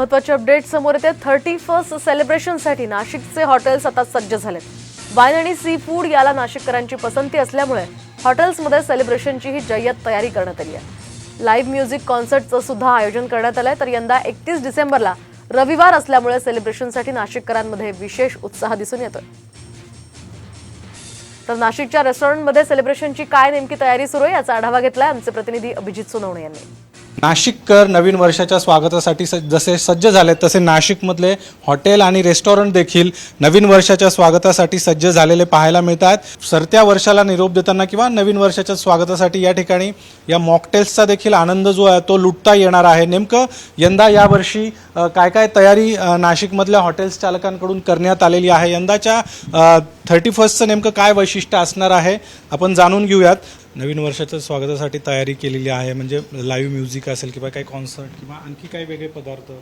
महत्त्वाचे अपडेट समोर येते. थर्टी फर्स्ट सेलिब्रेशनसाठी नाशिकचे हॉटेल्स आता सज्ज झालेत. वाईन आणि सी फूड याला नाशिककरांची पसंती असल्यामुळे हॉटेल्समध्ये सेलिब्रेशनची ही जय्यत तयारी करण्यात आली आहे. लाईव्ह म्युझिक कॉन्सर्टचं सुद्धा आयोजन करण्यात आलंय. तर यंदा एकतीस डिसेंबरला रविवार असल्यामुळे सेलिब्रेशनसाठी नाशिककरांमध्ये विशेष उत्साह दिसून येतोय. तर नाशिकच्या रेस्टॉरंटमध्ये सेलिब्रेशनची काय नेमकी तयारी सुरू आहे याचा आढावा घेतलाय आमचे प्रतिनिधी अभिजित सोनवणे यांनी. नाशिककर नवीन वर्षाच्या स्वागतासाठी स जसे सज्ज झाले तसे नाशिकमधले हॉटेल आणि रेस्टॉरंट देखील नवीन वर्षाच्या स्वागतासाठी सज्ज झालेले पाहायला मिळतात. सरत्या वर्षाला निरोप देताना किंवा नवीन वर्षाच्या स्वागतासाठी या ठिकाणी या मॉकटेल्सचा देखील आनंद जो आहे तो लुटता येणार आहे. नेमकं यंदा यावर्षी काय काय तयारी नाशिकमधल्या हॉटेल्स चालकांकडून करण्यात आलेली आहे? यंदाच्या थर्टी फर्स्टचं नेमकं काय वैशिष्ट्य असणार आहे? आपण जाणून घेऊयात. नवीन वर्षाच्या स्वागतासाठी तयारी केलेली आहे. म्हणजे लाईव्ह म्युझिक असेल किंवा काही कॉन्सर्ट किंवा आणखी काही वेगळे पदार्थ?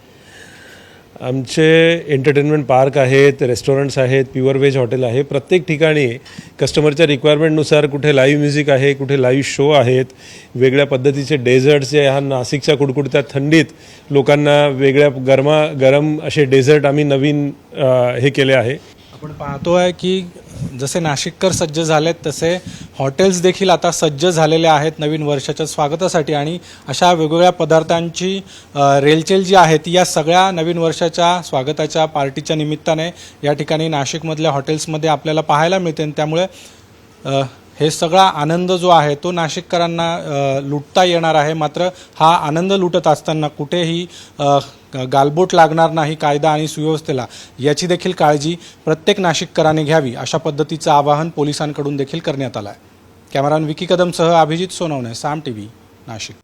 आमचे एंटरटेनमेंट पार्क आहेत रेस्टॉरंट्स आहेत प्युअर व्हेज हॉटेल आहे. प्रत्येक ठिकाणी कस्टमरच्या रिक्वायरमेंटनुसार कुठे लाईव्ह म्युझिक आहे कुठे लाईव्ह शो आहेत वेगळ्या पद्धतीचे डेझर्ट्स जे ह्या नाशिकच्या कुडकुडत्या थंडीत लोकांना वेगळ्या गरमा गरम असे डेझर्ट आम्ही नवीन हे केले आहे. आपण पाहतोय की जसे नाशिककर सज्ज झालेत तसे हॉटेल्स देखील आता सज्ज झालेले आहेत नवीन वर्षाच्या स्वागतासाठी आणि अशा वेगवेगळ्या पदार्थांची रेलचेल जी आहे ती या सगळ्या नवीन वर्षाच्या स्वागताच्या पार्टीच्या निमित्ताने या ठिकाणी नाशिकमधल्या हॉटेल्समध्ये आपल्याला पाहायला मिळते आणि त्यामुळे हे सगळा आनंद जो आहे तो नाशिककरांना लुटता येणार आहे. मात्र हा आनंद लुटत असताना कुठेही गालबोट लागणार नाही कायदा आणि सुव्यवस्थेला. याची देखील काळजी प्रत्येक नाशिककराने घ्यावी अशा पद्धतीचं आवाहन पोलिसांकडून देखील करण्यात आलं आहे कॅमेरामॅन विकी कदमसह अभिजित सोनवणे साम टी व्ही नाशिक.